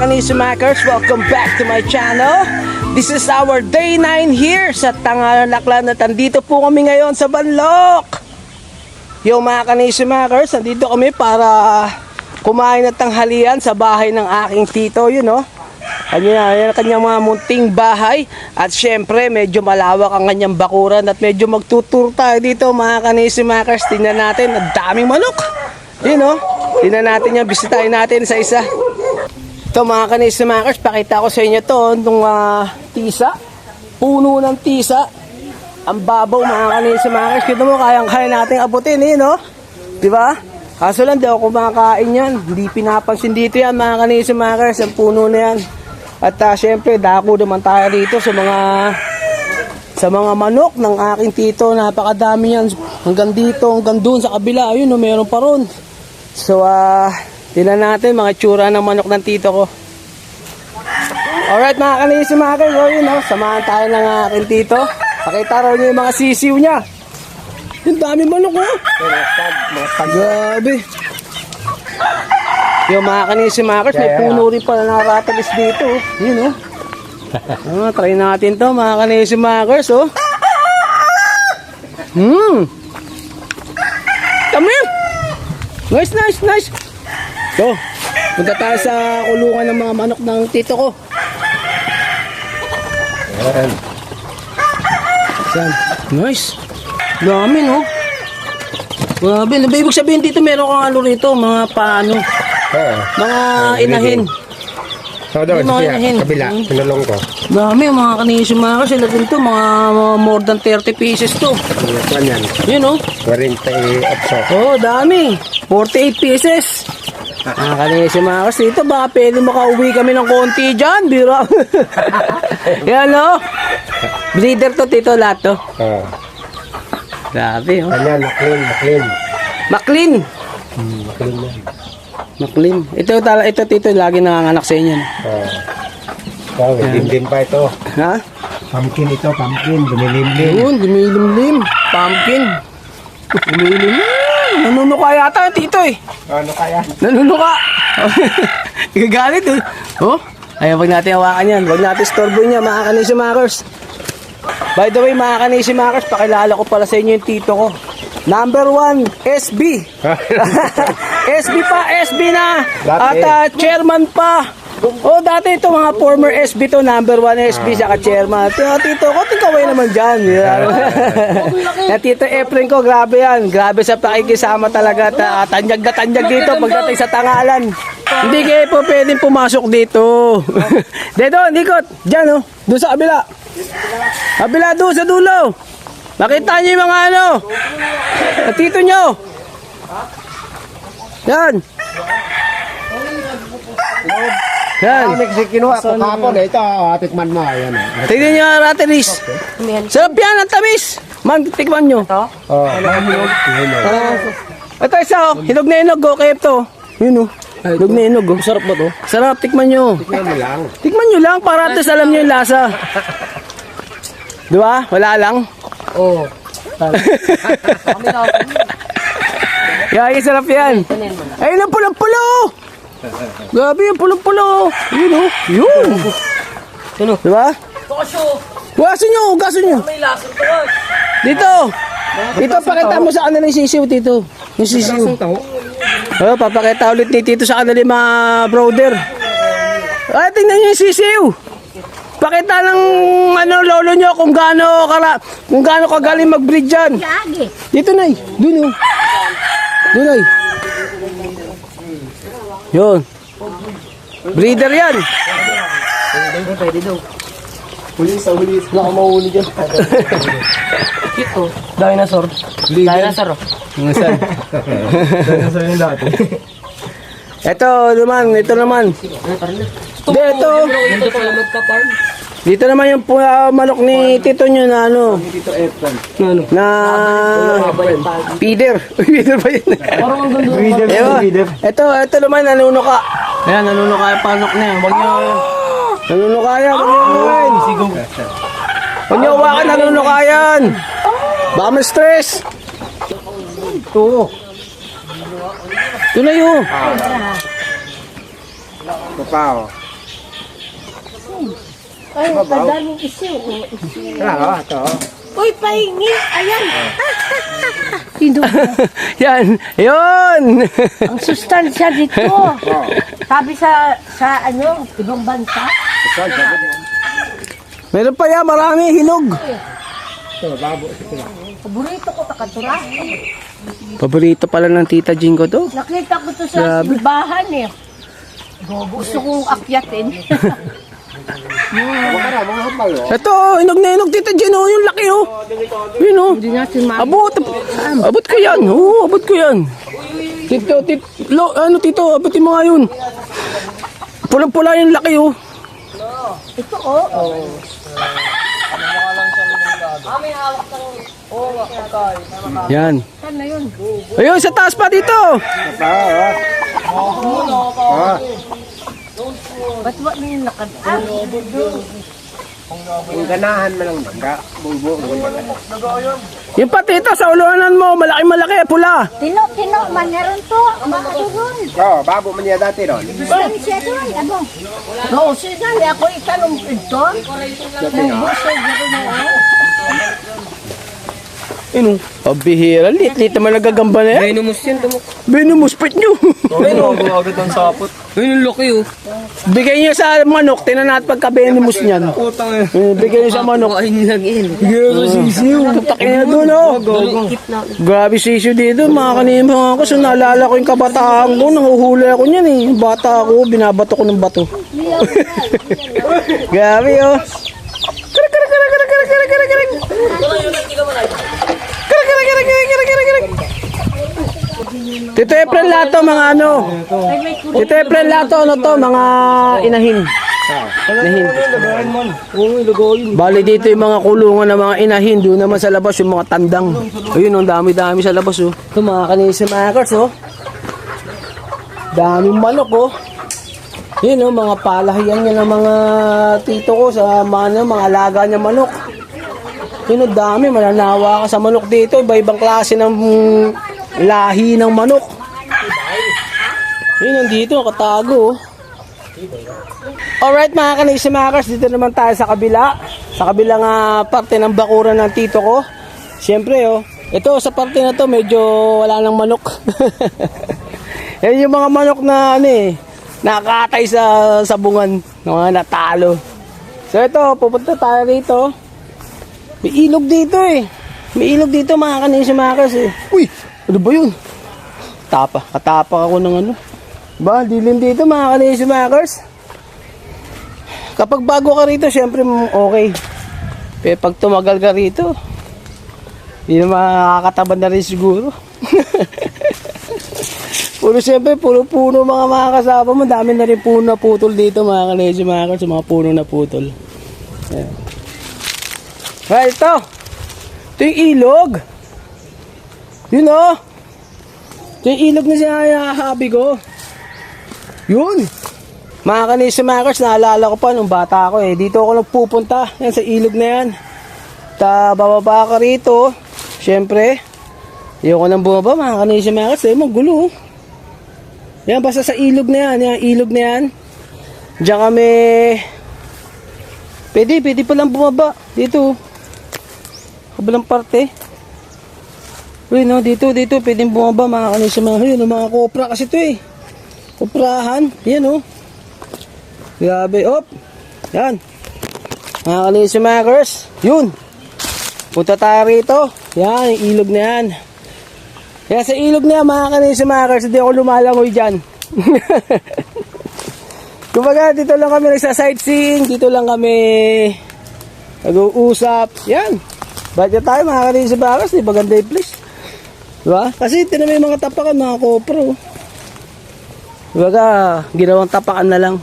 up mga kanisimakers? Welcome back to my channel. This is our day 9 here sa Tangalan Aklan at andito po kami ngayon sa Banlok. Yo mga kanisimakers, andito kami para kumain at tanghalian sa bahay ng aking tito, yun know. Kanya, yan ang kanyang mga munting bahay at syempre medyo malawak ang kanyang bakuran at medyo magtutur tayo dito mga kanisimakers. Tingnan natin, ang daming manok. Yun know. Tingnan natin yan, bisitahin natin sa isa. Ito mga kanisimakers, pakita ko sa inyo to nung ah, tisa. Puno ng tisa. Ang babaw mga kanisimakers. Kita mo, kayang-kaya nating abutin eh, no? Di ba? Kaso lang, di ako kumakain yan. Hindi pinapansin dito yan mga kanisimakers. Ang puno na yan. At ah, syempre, dako naman tayo dito sa mga sa mga manok ng aking tito. Napakadami yan. Hanggang dito, hanggang doon sa kabila. Ayun, no, meron pa ron. So, ah, tingnan natin mga tsura ng manok ng tito ko. Alright mga kanisi mga kayo, yun no, samahan tayo ng aking tito. Pakita raw niyo yung mga sisiw niya. Yung dami manok oh. Grabe. Yung mga kanisi mga kayo, may puno rin pala ng ratalis dito. oh. Yun oh. Ah, try natin to mga kanisi mga kayo, oh. Hmm. Come here. Nice, nice, nice. So, punta tayo sa kulungan ng mga manok ng tito ko. Ayan. Saan? Nice. Dami, no? Grabe. Ano ba ibig sabihin dito? Meron kang ano rito, mga paano? Oo. Mga inahin. So doon, mga siya, inahin. kabila, Hmm. pinulong ko. Dami, mga kanisyo mga sila din to. Mga, mga more than 30 pieces to. Ano yan? Yun, no? 48. Oh, dami. 48 pieces. Mga kanisyo mga kas dito, baka pwede makauwi kami ng konti dyan. Biro. Yan, no? Breeder to, tito, lahat to. Oo. Grabe, oh. Ganyan, maklin, maklin. McLean. Hmm, maklin yan. McLean. Ito, tala, ito, tito, lagi nanganganak sa inyo. no? Oo. So, din pa ito. Ha? Pumpkin ito, pumpkin, dumilimlim. Yun, dumilimlim. Pumpkin. Dumilimlim. Nanunuka yata, tito, eh. Ano kaya? Nanunuka. Gagalit, eh. Oh? Ayaw, wag natin hawakan yan. Wag natin storbo niya, mga kanisi makers. By the way, mga kanisi makers, pakilala ko pala sa inyo yung tito ko. Number one, SB. SB pa, SB na. At ah, chairman pa. Oh, dati ito mga former SB to, number one SB saka chairman. Tito, tito ko, tingkaway naman dyan. Yeah. tito Efren ko, grabe yan. Grabe sa pakikisama talaga. Ta tanyag na tanyag dito pagdating sa tangalan. Hindi kayo po pwedeng pumasok dito. Dito, likot. Diyan, oh. Doon sa kabila. Kabila doon sa dulo. Nakita niyo yung mga ano. Tito nyo. Yan. Yan. Ah, may kinuha ko kapon. Ito, ah, tikman mo. Ayan. ah. Tignan nyo ang ratilis. Sarap yan, ang tamis. Man, tikman nyo. Oo. Ayun, ah. Ito isa, oh. Hinog na hinog, oh. Kaya ito. Yun, oh. Hinog na hinog, oh. Sarap ba to? Sarap, tikman nyo. Tikman mo lang. Tikman nyo lang para at least alam nyo yung lasa. Di ba? Wala lang. Oo. Yay, sarap yan. Ayun ang pulang-pulo. Grabe yung pulang-pulo. Yun, oh. Yun. Ano? Di ba? Kasyo! Gaso nyo, gaso nyo. May lasang to ah. Dito. Dito, pakita mo sa kanila yung sisiw, Tito. Yung sisiw. Oh, papakita ulit ni Tito sa kanila yung mga brother. Ay, tingnan nyo yung sisiw. Pakita ng ano lolo nyo kung gaano kara, kung gaano kagaling mag-breed dyan. Dito na Doon oh. Doon ay. Yun. Breeder yan. Pwede daw. Wala akong mahuli dyan. Cute oh. Dinosaur. Dinosaur oh. Saan? Ito naman, ito naman. Hindi, ito. Hindi pala magka-farm. Dito naman yung uh, manok ni Tito nyo na ano. Na ano? Na feeder. feeder ba yun? Parang ang ganda. Ewan. Ito, ito naman nanunuka. Ayan, nanunuka yung panok na yan. Huwag nyo, nanunuka yan. Huwag nyo hawakan. Huwag nyo hawakan, nanunuka yan. Baka ma-stress. Ito. Ito na yun. Ito pa, oh. Ay, madaming isiw. oh, isiw. Oh. Ito, oh. Uy, pahingi! Ayan! Hindi Yan. Yun. Ang sustansya dito. Sabi sa, sa ano, ibang bansa. Meron pa yan. Marami. Hinog. Ito, babo. Ito, Paborito ko takatura. Paborito pala ng Tita Jingo to. Nakita ko to sa Grabe. simbahan eh. Gusto kong akyatin. Hambal, oh. Ito, hinog na hinog, Tita Jen, oh, yung laki, oh. Yun, oh. Abot, abot ko yan. Oo, abot ko yan. Tito, tito, lo, ano, tito, abutin mo nga yun. Pulang-pula yung laki, oh. Ito oh. oh. Yan. Ayun, sa taas pa dito. Ito pa, oh. Ba't ba na yung lakad? Ah, Yung ganahan mo lang bangga. Bulbo, bulbo. Yung pa, tito, sa uluanan mo, malaki-malaki, pula. tino, tino, maneron to. Makadugon. Oh, babo man niya dati ron. Sustansya doon. Ano? No, sinali ako itanong ito. Dati nga. Busog ako oh. Ano? Pabihira, lit-lit naman nagagamba na yan. Venomous yan, tumok. Binumuspit nyo. Ayun, agad ang sapot. Ayun, yung laki oh. Bigay niyo sa manok, tinan natin pagka-venomous niyan. Putang eh. Eh, Bigay niyo sa manok. Ayun lang yun. Bigay niyo sa sisiw. Tutakin na doon, oh. Grabe sisyo dito, mga kanima ako. So naalala ko yung kabataan ko, nanguhuli ako niyan eh. Bata ako, binabato ko ng bato. Grabe oh. Karak, karak, karak, karak, karak, karak, karak, karak. Karak, karak, karak, karak, karak, karak, karak. Tito Efren lahat to, mga ano. Tito Efren lahat to, ano to, mga inahin. Inahin. Bali dito yung mga kulungan ng mga inahin, doon naman sa labas yung mga tandang. Ayun, ang dami-dami sa labas oh. Ito mga kanisa mga kars oh. Daming manok oh. Yun oh, mga palahiyan niya ng mga tito ko sa mga, ano, mga alaga niya manok. Yun dami, mananawa ka sa manok dito. Iba-ibang klase ng lahi ng manok. Yun, nandito, nakatago oh. Alright mga kanisa makers, dito naman tayo sa kabila. Sa kabilang ah, parte ng bakuran ng tito ko. Siyempre oh, ito sa parte na to medyo wala nang manok. Yan yung mga manok na ano eh, nakakatay sa sabungan ng mga natalo. So ito, pupunta tayo rito. May ilog dito eh. May ilog dito mga kanisa makers eh. Uy, ano ba yun? Tapa, katapa ako ng ano. Ba, dilim dito mga kanisa makers. Kapag bago ka rito, syempre okay. Pero pag tumagal ka rito, hindi na makakatabad na rin siguro. puro syempre, puro puno mga mga kasama mo. Dami na rin puno na putol dito mga mga kalesyo, mga puno na putol. Ayan. Ah, ito. Ito yung ilog. Yun o. Ito yung ilog na sinahabi ko. Yun. Mga kanisa makers, naalala ko pa nung bata ako eh. Dito ako nagpupunta. Yan sa ilog na yan. Ta bababa ka rito. Siyempre, ayoko nang bumaba mga kanisa makers. Eh, magulo. oh. Yan, basta sa ilog na yan. Yan, ilog na yan. Diyan kami... Pwede, pwede pa lang bumaba. Dito. Kabilang parte. Uy, no, dito, dito. Pwede bumaba mga kanisa makers. Yun, mga kopra kasi to eh. Koprahan. Yan oh. Grabe, op. Yan. Mga kanisyo makers. Yun. Punta tayo rito. Yan, yung ilog na yan. Kaya sa ilog na yan, mga kanisyo makers, hindi ako lumalangoy dyan. Kumbaga, dito lang kami nagsa-sightseeing. Dito lang kami nag-uusap. Yan. Bakit tayo, mga kanisyo makers? Di ba ganda yung place? Diba? Kasi ito na may mga tapakan, mga kopro. Kumbaga, ginawang tapakan na lang.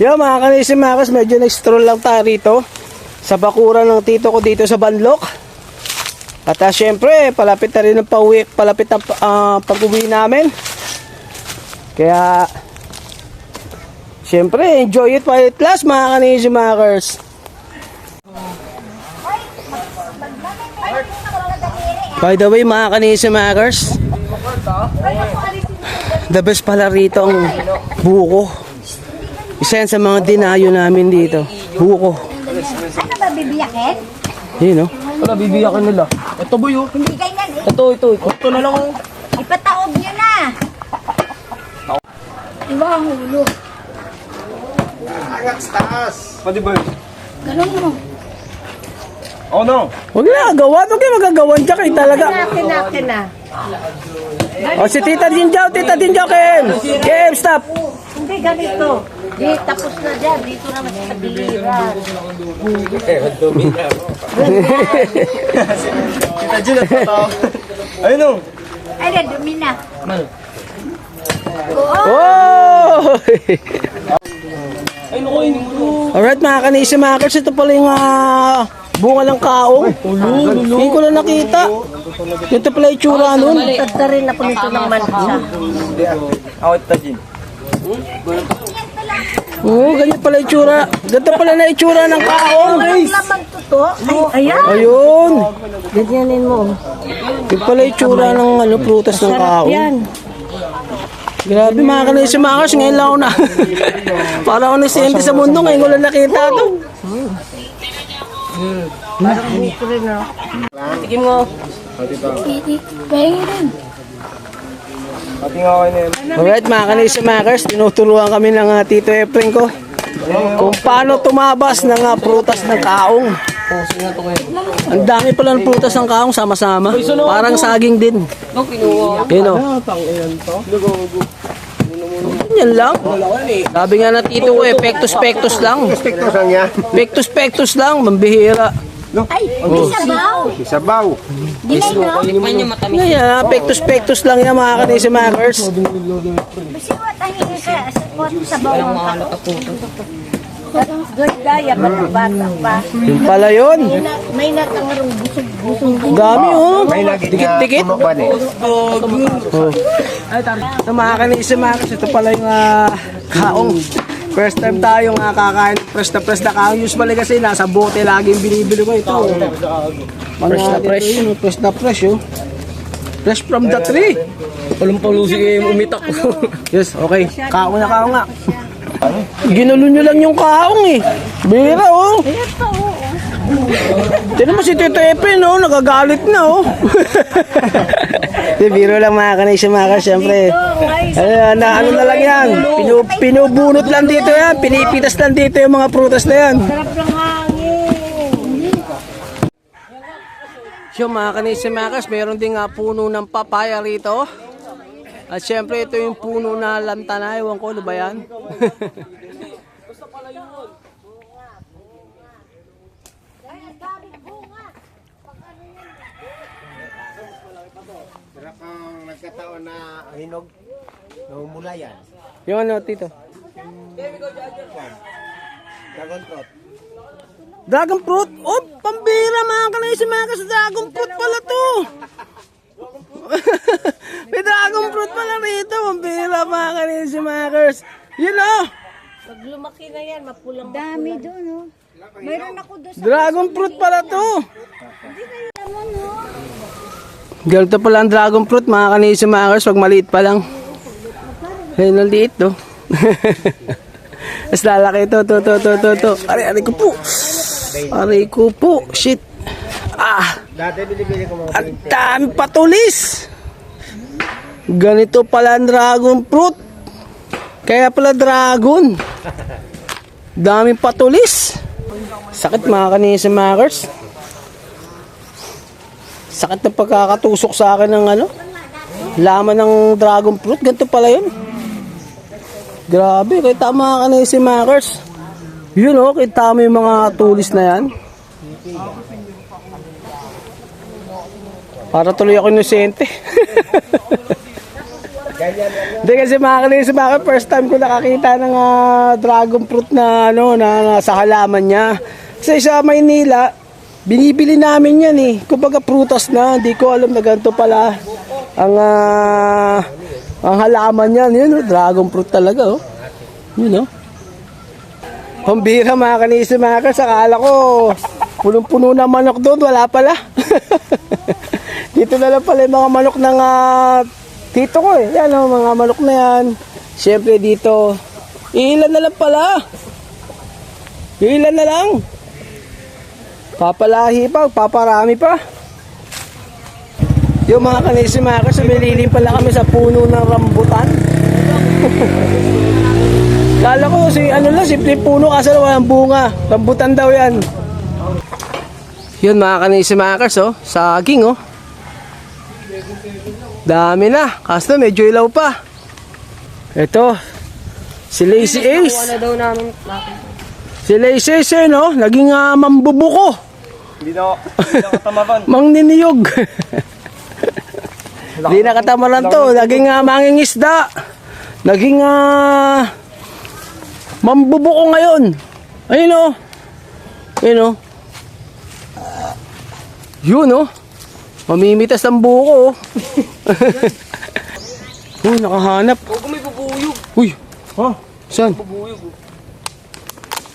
Yo mga kanisim makas, medyo nag-stroll lang tayo rito sa bakuran ng tito ko dito sa Banlok. At uh, syempre, palapit na rin ang pauwi, palapit ang ah, pag-uwi namin. Kaya, syempre, enjoy it while it lasts mga kanisim makers. By the way, mga kanisim makers, the best pala rito ang buko. Isa yan sa mga dinayo namin dito. Buko. Ano ba bibiyakin? Yun, no? Wala, bibiyakan nila. Ito boy, oh. Hindi ganyan eh. Ito, ito, ito. Ito na lang, oh. Ipataob niyo na. Iba ang ulo. Angat sa taas. Pwede ba yun? Ganun mo. Oo na. Huwag na, gawa. Huwag kayo magagawan dyan kayo talaga. Akin na, akin na. O, si Tita Dinjaw, Tita Dinjaw, Kem. Kem, stop. Hindi, ganito. Di, tapos na dyan. Dito naman sa tagiliran. Kita dyan na ito. Ayun, oh. Ay, na, dumi na. Oh! Ay, naku. Alright mga kanisi makers, ito pala yung ah, bunga ng kaong. Hindi ko na nakita. Ito pala yung tsura nun. Tagda rin ako nito ng mansa. Ako, ito dyan. Oo, ganyan pala yung tsura. Ganito pala na yung tsura ng kaong. Ay, ayan. Ayun. Ganyanin mo. Yung pala yung tsura ng ano, prutas ng kaong. Yan. Grabe mga kanisi makers, ngayon lang ako na. Para ako nagsente sa mundo, ngayon ko lang nakita to. Tikim mo. Pati nga ako na yun. Alright mga kanisi makers, tinuturuan kami ng ah, Tito Efren ko. Kung paano tumabas ng ah, prutas ng kaong. Ang dami pala ng prutas ng kaong sama-sama. Parang saging din. No. Yun o. Yan lang. Sabi nga na tito ko eh, pectus-pectus lang. Spektos lang yan. Pectus-pectus lang, mambihira. Ay, hindi sabaw. Isabaw. Di na, no? Ngayon, ah, pectus-pectus lang yan mga kanisi makers. Basi what ang hindi ka sabaw ang Good gaya, bata pa. Yun pala yun. May na- May natangarong busog busog. Dami oh. May naging Dikit-dikit. tumuban eh. Oh. Ito mga kanisi makers, ito pala yung ah, kaong. First time tayo nga kakain ng fresh na fresh na kaong. Usually kasi nasa bote laging binibili ko ito. Fresh na fresh. Fresh na fresh oh. Fresh from the tree. Palumpalusi kayo umitak. Yes, okay. Kaong na kaong nga. Ginulo nyo lang yung kaong eh. Bira oh. Tinan mo si Tito Epe no, nagagalit na oh. Di, biro lang mga kanay si Maka, syempre. Ano, na, ano na lang yan, Pinu, pinubunot lang dito yan, pinipitas lang dito yung mga prutas na yan. Sarap ng hangin. So mga kanay si Makas, meron din nga puno ng papaya rito. At syempre ito yung puno na lantana, ewan ko, ano ba yan? ang nagkataon na hinog. Namumula yan. yung ano, Tito? Dragon fruit. Dragon fruit? Oh, pambira mga kanay si Makas, dragon fruit pala to. May dragon fruit pala rito, pambira mga kanay si Makas. Yun oh, Pag lumaki na yan, mapulang Dami doon, oh. Mayroon ako doon sa dragon fruit pala to. Ganito pala ang dragon fruit mga Makas, pag maliit pa lang. Ayun, ang liit to. Mas lalaki to, to, to, to, to, to. Aray, aray ko po. Aray ko po. Shit. Ah. Ang dami patulis. Ganito pala ang dragon fruit. Kaya pala dragon. Daming patulis. Sakit mga kanisa makers. Sakit na pagkakatusok sa akin ng ano. Laman ng dragon fruit. Ganito pala yun. Grabe, kaya tama ka na si Makers. Yun o, kaya tama yung mga tulis na yan. Para tuloy ako inosente. Hindi kasi mga kanisa mga first time ko nakakita ng ah, dragon fruit na ano na nasa halaman niya. Kasi sa Maynila, binibili namin yan eh. Kumbaga prutas na, hindi ko alam na ganito pala ang ah, ang halaman niyan. Yun, oh, dragon fruit talaga oh. Yun oh. Pambira mga kanisa mga kas, akala ko punong-puno na manok doon, wala pala. Dito na lang pala yung mga manok ng ah, tito ko eh. Yan oh, mga manok na yan. Siyempre dito, Ilan na lang pala. Ilan na lang. Papalahi pa, paparami pa. Yung mga kanisimakers, sumililim pala kami sa puno ng rambutan. Kala ko si ano lang, simple puno kasi walang bunga. Rambutan daw yan. Yun mga kanisimakers, oh. Saging, oh. Dami na. Kaso medyo ilaw pa. Ito. Si Lazy Ace. Si Lazy Ace, eh, no? Naging uh, mambubuko. Hindi na, hindi na katamaran. Mang niniyog. Hindi na katamaran to. Naging uh, mangingisda. Naging uh, mambubuko ngayon. Ayun o. Ayun o. Yun o. Mamimitas ang buko. oh. Uy, nakahanap. Huwag may bubuyog. Uy, Ha? saan? Bubuyog.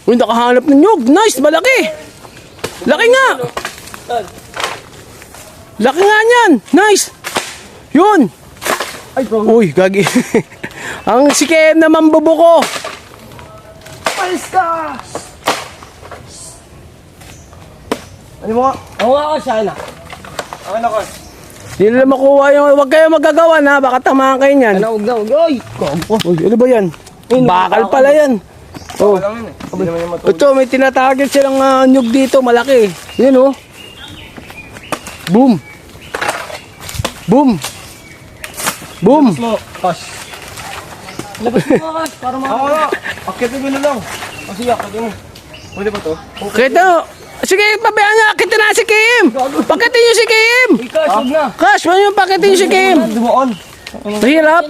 Uy, nakahanap ng nyog. Nice, malaki. Laki nga. Laki nga niyan. Nice. Yun. Ay, bro. Uy, gagi. Ang sikem na mambubuko. Alis ka! Ano mo nga? Oo nga ka siya na. Ano na ka? Hindi nila makuha yung... Huwag kayo magagawa na. Baka tamaan kayo niyan. Ano, huwag na, huwag. Oy! Uy, ano ba yan? Bakal pala yan. Oh. Wala yun eh. Hindi naman yung matulog. Ito, may tinatarget silang uh, nyug dito, malaki. Yan oh. Boom. Boom. Boom. mo, Kash. Labas mo nga, Kas, para mga... Ako na. Akitin mo na lang. Kasi akitin mo. Pwede ba to? Kita. Sige, pabayaan niya. Akitin na si Kim. Pakitin niyo si Kim. Kas, huwag na. Kash, ano yung pakitin niyo si Kim? Dumaan. Mahirap.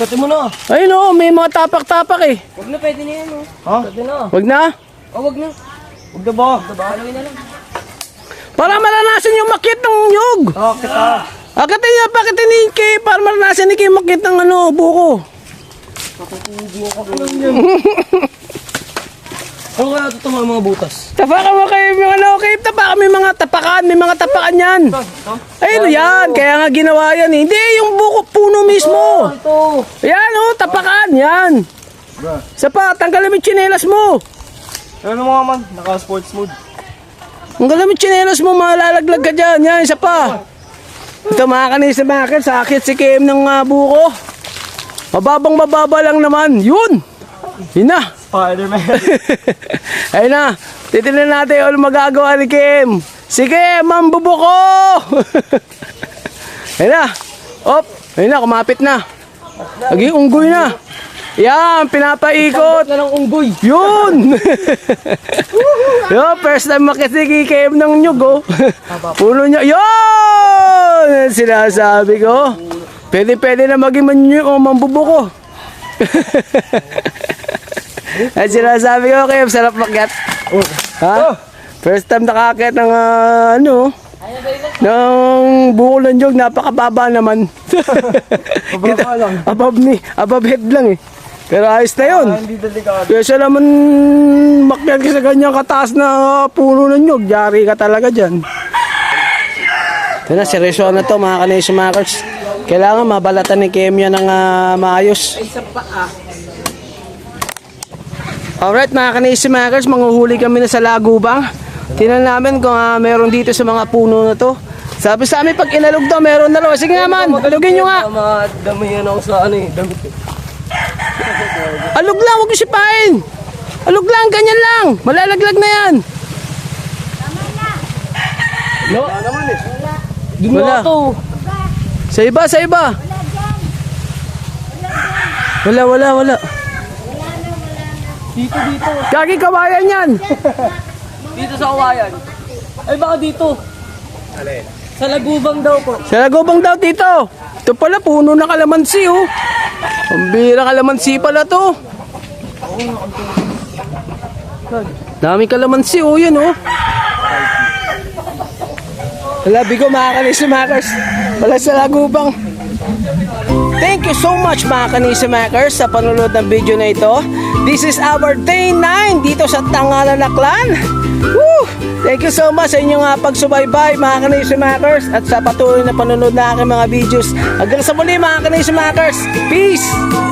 Kati mo na. Ayun oh, may mga tapak-tapak eh. Huwag na, pwede na yan, oh. Ha? Pwede na. Wag na. Oh, huwag na. Huwag na ba? Halawin na lang. Para maranasan yung makit ng nyug. Ah, kita. Akitin niya, pakitin ni Kim. Para maranasan ni Kim makit ng ano, buko. Ano kaya ito mga mga butas? Tapakan mo kayo yung ano, Kim. Tapakan may mga tapakan. May mga tapakan yan. Ayun yan, kaya nga ginawa yan eh. Hindi, yung buko puno mismo. Ito. Yan oh, tapakan, yan. Isa pa, tanggalin mo yung tsinelas mo. Ano mo nga man? Naka-sports mode. Tanggalin mo yung tsinelas mo, malalaglag ka dyan. Yan, isa pa. Ito mga kanisa bakit, sakit si Kim ng ah, buko. Mababang mababa lang naman. Yun. Yun na. Spider-Man. Ayun na. Titignan natin ano magagawa ni Kim. Sige, mambubuko! Ayun na. Op. Ayun na, kumapit na. Naging unggoy na. Yan, pinapaikot. Na ng unggoy. Yun! Yo, first time makita si Kim ng nyug, oh. Puno niya. Yun! Sinasabi ko. Pwede, pwede na maging manyo o mambubuko. Ay sinasabi ko, Kim, sarap makyat. Ha? First time nakakit ng ah, ano, ng buko ng jog, napakababa naman. Lang. above ni, above head lang eh. Pero ayos na yun. Ah, Hindi delikado. Kesa naman makyat ka sa ganyang kataas na puno ng nyog, yari ka talaga dyan. Ito na, seryoso na to mga kanisi makers. Kailangan mabalatan ni Kim yan ng ah, maayos. Alright mga kanisi makers, manguhuli kami na sa lagubang. Tingnan namin kung ah, meron dito sa mga puno na to. Sabi sa amin, pag inalog daw, meron na raw. Sige nga man, alugin nyo nga. Mga damihan ako sa ano eh. Damit eh. Alog lang, huwag yung sipain. Alog lang, ganyan lang. Malalaglag na yan. No? Wala. nga to. Sa iba, sa iba. Wala, wala, wala. Dito, dito. Gagi kawayan yan. Dito sa kawayan. Ay, baka dito. Sa lagubang daw po. Sa lagobang daw dito. Ito pala, puno na kalamansi, oh. Ang bira kalamansi pala to. Dami kalamansi, oh, yun, oh. Wala, bigo, makakalis makers. Wala sa lagubang. Thank you so much mga kanisa makers sa panunod ng video na ito. This is our day 9 dito sa Tangalan Aklan. Woo! Thank you so much sa inyong uh, pagsubaybay mga kanisa makers at sa patuloy na panunod na aking mga videos. Hanggang sa muli mga kanisa makers. Peace!